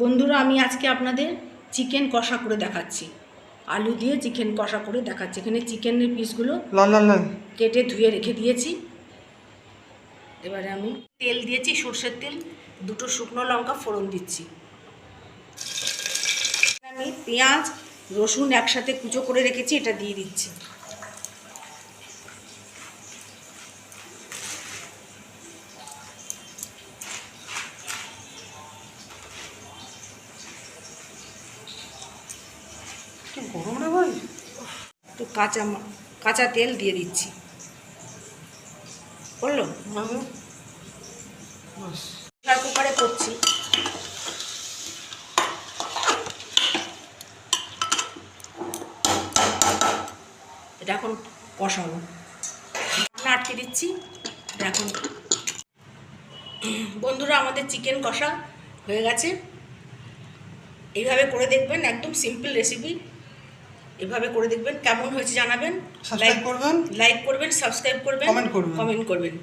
বন্ধুরা আমি আজকে আপনাদের চিকেন কষা করে দেখাচ্ছি। আলু দিয়ে চিকেন কষা করে দেখাচ্ছি। এখানে চিকেনের পিসগুলো কেটে ধুয়ে রেখে দিয়েছি। এবারে আমি তেল দিয়েছি সর্ষের তেল দুটো শুকনো লঙ্কা ফোড়ন দিচ্ছি। আমি পেঁয়াজ রসুন একসাথে কুচো করে রেখেছি এটা দিয়ে দিচ্ছি। গরম রে ভাই? একটু কাঁচা মা- কাঁচা তেল দিয়ে দিচ্ছি। বলল? ভালো প্রেশার কুকারে করছি। এটা এখন কষাবো। ঢাকনা আটকে দিচ্ছি। এটা এখন বন্ধুরা আমাদের চিকেন কষা হয়ে গেছে। এইভাবে করে দেখবেন একদম সিম্পল রেসিপি এভাবে করে দেখবেন কেমন হয়েছে জানাবেন। লাইক করবেন। লাইক করবেন সাবস্ক্রাইব করবেন কমেন্ট করবেন। কমেন্ট করবেন।